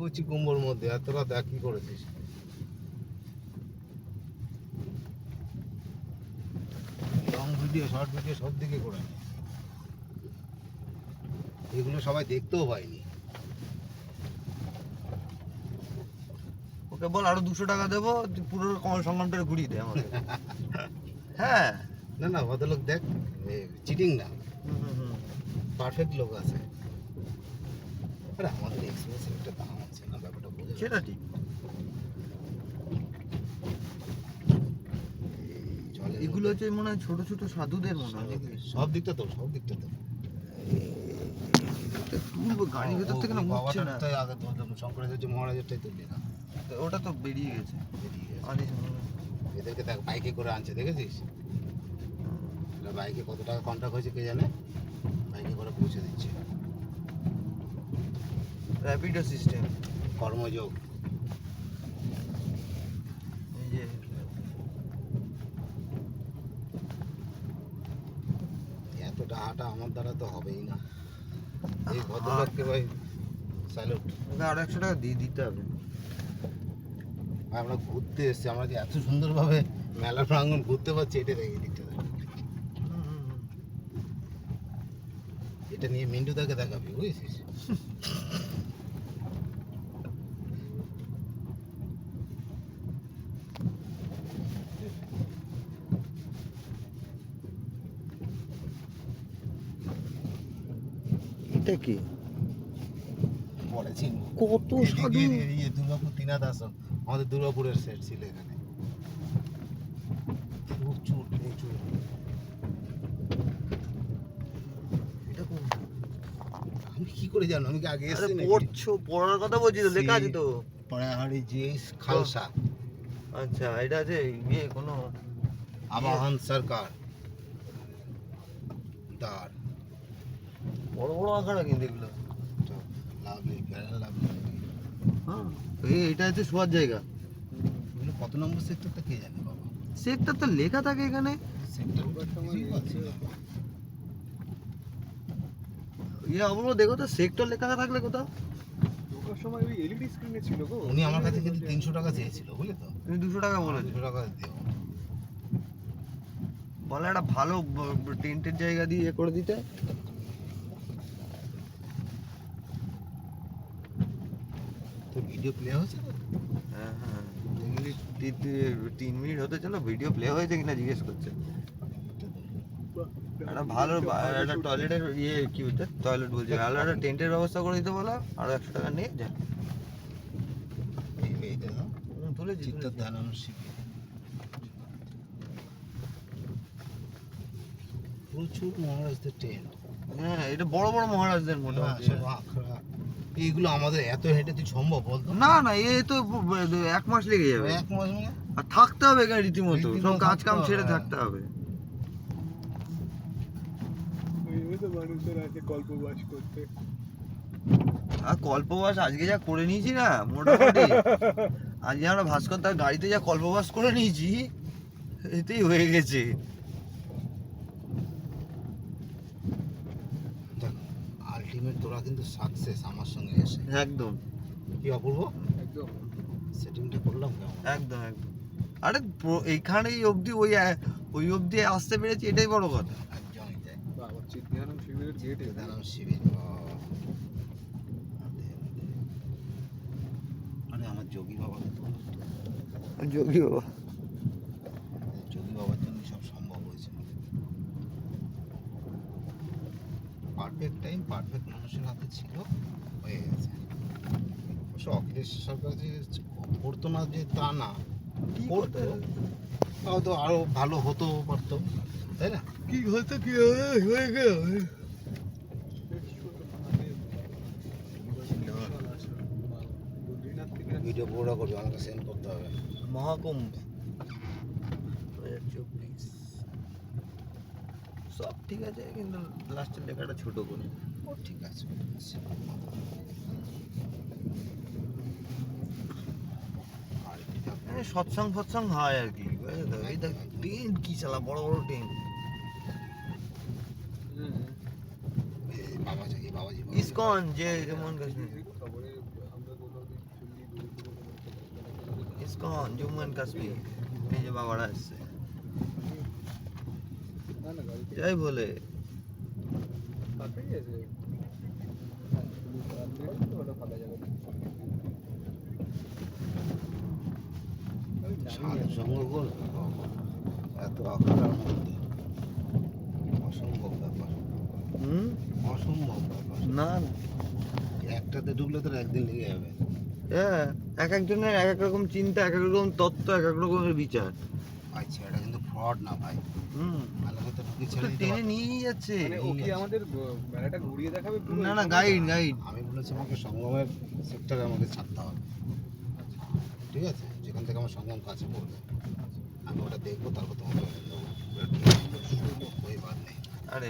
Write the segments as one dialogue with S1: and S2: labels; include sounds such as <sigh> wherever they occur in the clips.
S1: করছি কুম্ভর মধ্যে তোরা দেখ কি করেছিস? লং ভিডিও শর্ট ভিডিও সব দিকে করে এগুলো সবাই দেখতেও পায়নি
S2: ওকে বল আরও দুশো টাকা দেবো পুরো কমল সংগ্রামটা ঘুরিয়ে দে <laughs> হ্যাঁ।
S1: না না ভদ্রলোক দেখ চিটিং না। পারফেক্ট লোক আছে। আরে আমাদের এক্সপিরিয়েন্সের একটা দাম আছে না ব্যাপারটা বোঝা।
S2: সেটা ঠিক। এগুলো হচ্ছে মনে হয় ছোট ছোট সাধুদের মনে হয়।
S1: সব দিকটা তো সব দিকটা তো
S2: তুলবো গাড়ির ভেতর থেকে না উঠছে না।
S1: বাবাটারটাই আগে ধরলাম শঙ্করাচার্য মহারাজেরটাই তুললি না
S2: ওটা তো বেরিয়ে গেছে।
S1: এদেরকে দেখ বাইকে করে আনছে দেখেছিস? বাইকে কত টাকা কন্ট্রাক্ট হয়েছে কে জানে? বাইকে করে পৌঁছে দিচ্ছে।
S2: র্যাপিডো সিস্টেম
S1: কর্মযোগ।
S2: এই যে
S1: এতটা হাঁটা আমার দ্বারা তো হবেই না। এই ভদ্রলোককে ভাই স্যালুট
S2: আরও একশো টাকা দিয়ে দিতে হবে।
S1: আমরা ঘুরতে এসেছি আমরা যে এত সুন্দরভাবে মেলা প্রাঙ্গণ ঘুরতে পারছি এটা দেখে
S2: হুম।
S1: এটা নিয়ে মিন্টু তাকে দেখাবি বুঝেছিস? <laughs>
S2: এটা কি? কত সাধু।
S1: দুর্গাপুর আশ্রম। আমাদের দুর্গাপুরের সেট ছিল এখানে। প্রচুর প্রচুর। আমি কি করে জানো আমি কি আগে এসেছি নাকি?
S2: পড়ছো পড়ার কথা বলছি তো লেখা আছে তো।
S1: পড়াহাড়ি যে খালসা।
S2: আচ্ছা এটা আছে ইয়ে কোনো
S1: আবাহন সরকার। দার।
S2: বড় বড় আঁকাটা কিন্তু এগুলো। হ্যাঁ। এই এটা হচ্ছে শোয়ার জায়গা।
S1: এগুলো কত নম্বর সেক্টরটা কে জানে বাবা?
S2: সেক্টর তো লেখা থাকে এখানে।
S1: সেক্টর
S2: ইয়ে অবশ্য দেখো তো সেক্টর লেখা থাকলে কোথাও।
S3: সময় ওই এলইডি স্ক্রিনে ছিল গো।
S1: উনি আমার কাছে কিন্তু তিনশো টাকা চেয়েছিল বুঝলি তো?
S2: তুমি দুশো টাকা বলেছ।
S1: তিনশো টাকা দিও।
S2: বলে একটা ভালো টেন্টের জায়গা দিয়ে ইয়ে করে দিতে।
S1: তো ভিডিও প্লে হয়েছে তো।
S2: হ্যাঁ হ্যাঁ। তিন মিনিট তিন মিনিট হতে চলো ভিডিও প্লে হয়েছে কিনা জিজ্ঞেস করছে। একটা ভালো একটা টয়লেটের ইয়ে কি বলছে? টয়লেট বলছে। ভালো একটা টেন্টের ব্যবস্থা করে দিতে বলো আর একশো টাকা নিয়ে যা। তুলেছি
S1: চিত্ত। ধ্যানানো প্রচুর মহারাজদের টেন্ট।
S2: হ্যাঁ এটা বড় বড় মহারাজদের মোটামুটি
S1: এইগুলো আমাদের এত হেঁটে তুই সম্ভব বলতো?
S2: না না এ তো এক মাস লেগে যাবে।
S1: এক মাস মানে?
S2: আর থাকতে হবে এখানে রীতিমতো। সব কাজ কাম ছেড়ে থাকতে হবে।
S3: মানুষের আছে কল্পবাস করতে
S2: আর কল্পবাস আজকে যা করে নিয়েছি না মোটামুটি। <laughs> আজকে আমরা ভাস্কর তার গাড়িতে যা কল্পবাস করে নিয়েছি এতেই হয়ে গেছে
S1: দেখ আলটিমেট তোরা কিন্তু সাকসেস আমার সঙ্গে এসে।
S2: একদম।
S1: কি অপূর্ব?
S3: একদম।
S1: সেটিংটা করলাম কেমন?
S2: একদম একদম। আরে এইখানেই অবধি ওই ওই অবধি আসতে পেরেছি এটাই বড় কথা।
S1: একদমই তাই।
S3: বাবা চিত্তিয়ানন্দ শিবিরের গেট
S1: ধ্যানাম শিবির মানে আমার যোগী বাবা তো
S2: যোগী বাবা
S1: যোগী বাবার জন্য সব সম্ভব হয়েছে পারফেক্ট টাইম পারফেক্ট মানুষের হাতে ছিল হয়ে গেছে। অবশ্য অখিলেশ সরকার যে করতো না যে তা না করতো হয়তো আরও ভালো হতো পারতো তাই না?
S2: কি হতো কি হয়ে গেল
S1: ভিডিও পুরো করবে আমাকে সেন্ড করতে হবে।
S2: মহাকুম্ভ। চব্বিশ। সব ঠিক আছে কিন্তু লাস্টের লেখাটা ছোট করে।
S1: ও ঠিক আছে।
S2: মানে সৎসঙ্গ হয় আর কি? এই দেখ টেন্ট কি চালা বড় বড়
S1: বাবাজি।
S2: ইসকন যে যেমন ইসকন জম্মু অ্যান্ড কাশ্মীর। এই যে বাবারা
S3: গাড়িতে
S2: যাই বলে।
S1: এত আকার মধ্যে। অসম্ভব ব্যাপার।
S2: হুম?
S1: অসম্ভব ব্যাপার।
S2: না।
S1: একটাতে একদিন লেগে যাবে।
S2: হ্যাঁ এক একজনের এক এক রকম চিন্তা এক এক রকম তত্ত্ব এক এক রকমের বিচার।
S1: আচ্ছা এটা কিন্তু ফ্রড না ভাই।
S2: হুম।
S1: আলাদা তো ঢুকে ছেড়ে দিতে
S2: টেনে। নিয়ে যাচ্ছে।
S3: মানে ও কি আমাদের মেলাটা ঘুরিয়ে দেখাবে
S2: না না গাইড গাইড
S1: আমি বলেছি আমাকে সঙ্গমের সেক্টরে আমাকে ছাড়তে হবে। ঠিক আছে? যেখান থেকে আমার সঙ্গম কাছে পড়বে। আমি ওটা দেখব তারপর তোমাকে বলে বাদ নেই
S2: আরে।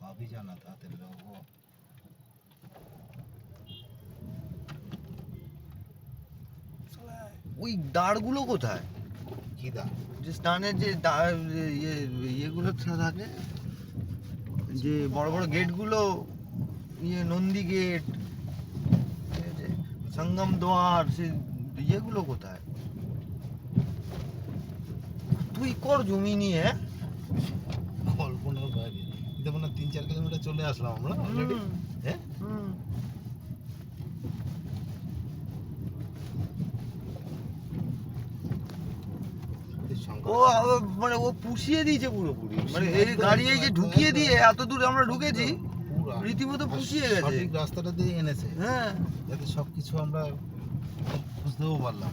S1: কাবি জানা তাতে লোক
S2: ওই দাঁড়গুলো কোথায়?
S1: কি দা
S2: যে স্টানের যে দাঁড় ইয়ে ইয়েগুলো থাকে যে বড় বড় গেটগুলো ইয়ে নন্দী গেট সঙ্গম দ্বার সে ইয়েগুলো কোথায়? তুই কর জমি নিয়ে?
S1: কল্পনার বাইরে তিন চার কিলোমিটার চলে আসলাম আমরা অলরেডি হ্যাঁ
S2: হুম।
S1: এই শঙ্কর-
S2: ও মানে ও পুষিয়ে দিয়েছে পুরোপুরি। মানে এই গাড়ি এই যে ঢুকিয়ে দিয়ে এত দূর আমরা ঢুকেছি রীতিমতো পুষিয়ে গেছে।
S1: সঠিক রাস্তাটা দিয়ে এনেছে।
S2: হ্যাঁ।
S1: যাতে সবকিছু আমরা বুঝতেও পারলাম।